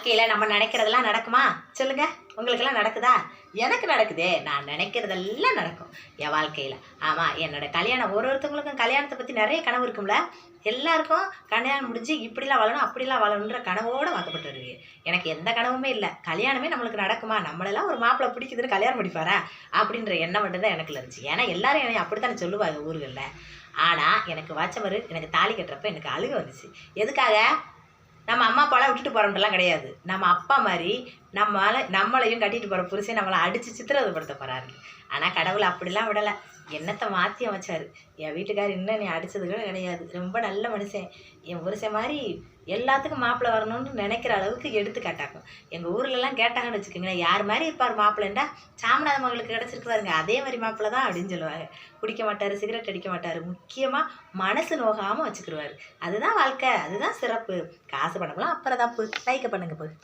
வாழ்க்கையில் நம்ம நினைக்கிறதெல்லாம் நடக்குமா? சொல்லுங்க. உங்களுக்கெல்லாம் நடக்குதா? எனக்கு நடக்குதே. நான் நினைக்கிறதெல்லாம் நடக்கும் என் வாழ்க்கையில். ஆமாம் என்னோட கல்யாணம் ஒரு ஒருத்தவங்களுக்கும் கல்யாணத்தை பற்றி நிறைய கனவு இருக்கும்ல. எல்லாருக்கும் கல்யாணம் முடிஞ்சு இப்படிலாம் வாழணும் அப்படிலாம் வாழணுன்ற கனவோடு வாக்கப்பட்டு எனக்கு எந்த கனவுமே இல்லை. கல்யாணமே நம்மளுக்கு நடக்குமா? நம்மளெல்லாம் ஒரு மாப்பிள்ளை பிடிக்குதுன்னு கல்யாணம் முடிப்பாரா? அப்படின்ற எண்ணம் மட்டும் தான் எனக்குள்ள இருந்துச்சு. ஏன்னா எல்லாரும் என்னை அப்படித்தானே சொல்லுவாங்க ஊர்களில். ஆனால் எனக்கு வாச்சவர் எனக்கு தாலி கட்டுறப்ப எனக்கு அழுக வந்துச்சு. எதுக்காக? நம்ம அம்மா அப்பாலாம் விட்டுட்டு போகிறோம்லாம் கிடையாது. நம்ம அப்பா மாதிரி நம்மளால நம்மளையும் கட்டிட்டு போகிற புருஷன் நம்மளை அடித்து சித்திரவதைப்படுத்த போகிறாரு ஆனால் கடவுள் அப்படிலாம் விடலை. எண்ணத்தை மாற்றி அமைச்சார்? என் வீட்டுக்கார் இன்னும் நீ அடித்தது கூட கிடையாது. ரொம்ப நல்ல மனுஷன். என் புருஷன் மாதிரி எல்லாத்துக்கும் மாப்பிள்ளை வரணும்னு நினைக்கிற அளவுக்கு எடுத்துக்காட்டாக்கும். எங்கள் ஊர்லலாம் கேட்டாங்கன்னு வச்சுக்கோங்களேன் யார் மாதிரி இருப்பார் மாப்பிள்ளைண்டா சாமநாத மகளுக்கு கிடச்சிருக்கு பாருங்க அதே மாதிரி மாப்பிள்ளை தான் அப்படின்னு சொல்லுவாங்க. குடிக்க மாட்டார் சிகரெட் அடிக்க மாட்டார். முக்கியமாக மனசு நோகாமல் வச்சுக்கிடுவார் அதுதான் வாழ்க்கை. அதுதான் சிறப்பு. காசு பணம்லாம் அப்புறம் தான் லைக்கை பண்ணுங்க போய்